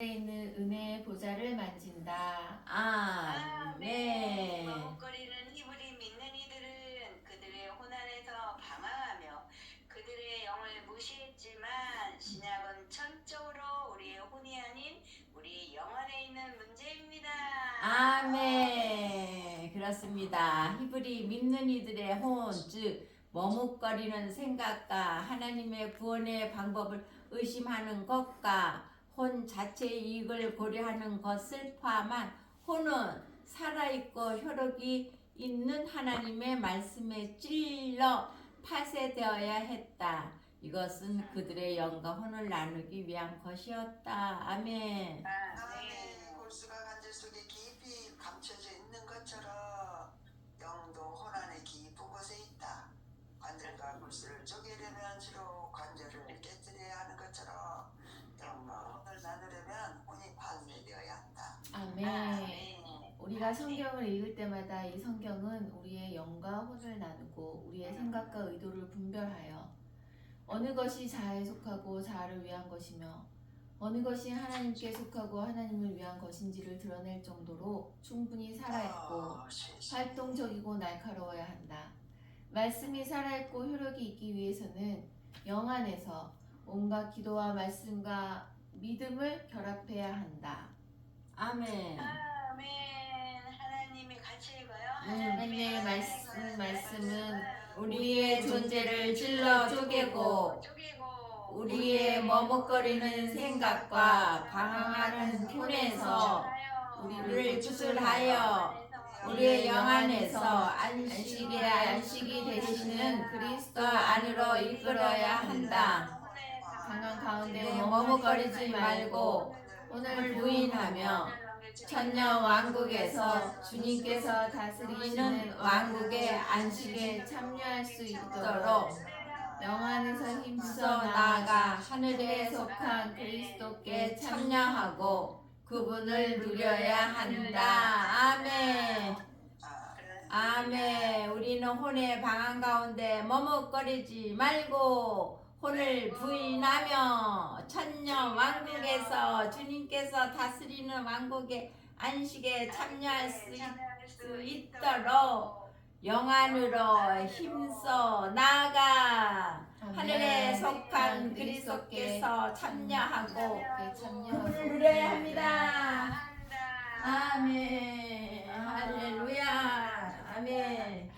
있는 은혜의 보좌를 만진다. 아멘. 머뭇거리는 히브리 믿는 이들은 그들의 호난에서 방황하며 그들의 영을 무시했지만 신약은 전적으로 우리의 혼이 아닌 우리 영 안에 있는 문제입니다. 아멘. 그렇습니다. 히브리 믿는 이들의 혼, 즉 머뭇거리는 생각과 하나님의 구원의 방법을 의심하는 것과 혼 자체의 이익을 고려하는 것을 포함한 혼은 살아있고 효력이 있는 하나님의 말씀에 찔러 파쇄되어야 했다. 이것은 그들의 영과 혼을 나누기 위한 것이었다. 아멘. 하나님의 골수가 관절 속에 깊이 감춰져 있는 것처럼 영도 혼안의 깊은 곳에 있다. 관절과 골수를 쪼개려면 주로 관절을 깨뜨려야 하는 것처럼 영과 혼을 나누려면 혼이 관계되어야 한다. 아멘. 아멘. 우리가 성경을 읽을 때마다 이 성경은 우리의 영과 혼을 나누고 우리의 생각과 의도를 분별하여 어느 것이 자아에 속하고 자아를 위한 것이며 어느 것이 하나님께 속하고 하나님을 위한 것인지를 드러낼 정도로 충분히 살아있고 아. 활동적이고 날카로워야 한다. 말씀이 살아있고 효력이 있기 위해서는 영 안에서 온갖 기도와 말씀과 믿음을 결합해야 한다. 아멘. 아멘. 우리의 존재를 찔러 쪼개고 우리의 머뭇거리는 생각과 방황하는 혼에서 우리를 구슬하여 우리의 영 안에서 안식의 안식이 되시는 그리스도 안으로 이끌어야 한다. 강한 가운데 네, 머뭇거리지 말고 오늘 부인하며 천년 왕국에서 주님께서 다스리는 왕국의 안식에 참여할 수 있도록 있도록 영 안에서 힘써 나아가 하늘에 속한 그리스도께 참여하고 그분을 누려야 한다. 아멘. 아, 아멘. 우리는 혼의 방황 가운데 머뭇거리지 말고 혼을 부인하며 천년 왕국에서 주님께서 다스리는 왕국의 안식에 참여할 수, 있, 수 있도록 영안으로 힘써 나아가 하늘에 속한 그리스도께서 참여하고 참여하고 그분을 누려야 합니다. 아멘. 할렐루야. 아멘.